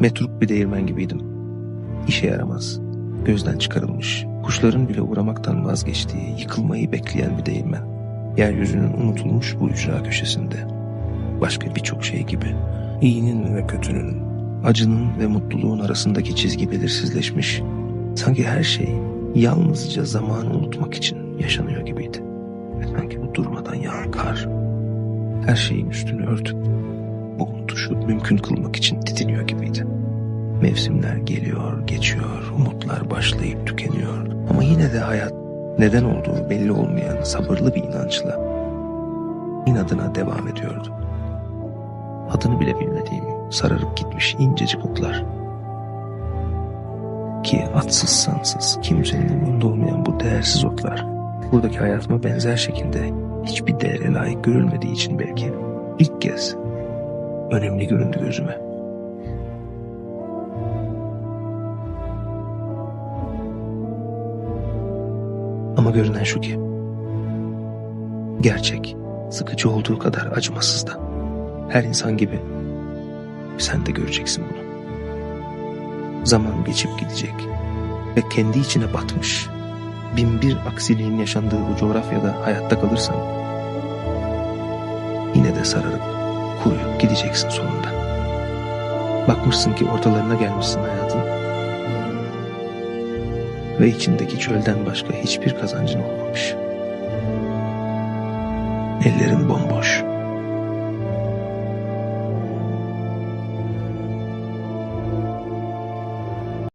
Metruk bir değirmen gibiydim. İşe yaramaz, gözden çıkarılmış, kuşların bile uğramaktan vazgeçtiği, yıkılmayı bekleyen bir değirmen. Yeryüzünün unutulmuş bu ücra köşesinde. Başka birçok şey gibi. İyinin ve kötünün, acının ve mutluluğun arasındaki çizgi belirsizleşmiş. Sanki her şey yalnızca zamanı unutmak için yaşanıyor gibiydi. Sanki bu durmadan yağan kar her şeyin üstünü örtüp bu unutuşu mümkün kılmak için titiniyor gibiydi. Mevsimler geliyor, geçiyor, umutlar başlayıp tükeniyor. Ama yine de hayat neden olduğu belli olmayan sabırlı bir inançla inadına devam ediyordu. Adını bile bilmediğim sararıp gitmiş incecik otlar. Ki atsız sansız kimsenin umurunda olmayan bu değersiz otlar buradaki hayatıma benzer şekilde hiçbir değere layık görülmediği için belki ilk kez önemli göründü gözüme. Ama görünen şu ki gerçek sıkıcı olduğu kadar acımasız da. Her insan gibi sen de göreceksin bunu. Zaman geçip gidecek ve kendi içine batmış bin bir aksiliğin yaşandığı bu coğrafyada hayatta kalırsan yine de sararıp kuruyup gideceksin sonunda. Bakmışsın ki ortalarına gelmişsin hayatın ve içindeki çölden başka hiçbir kazancın olmamış. Ellerin bomboş.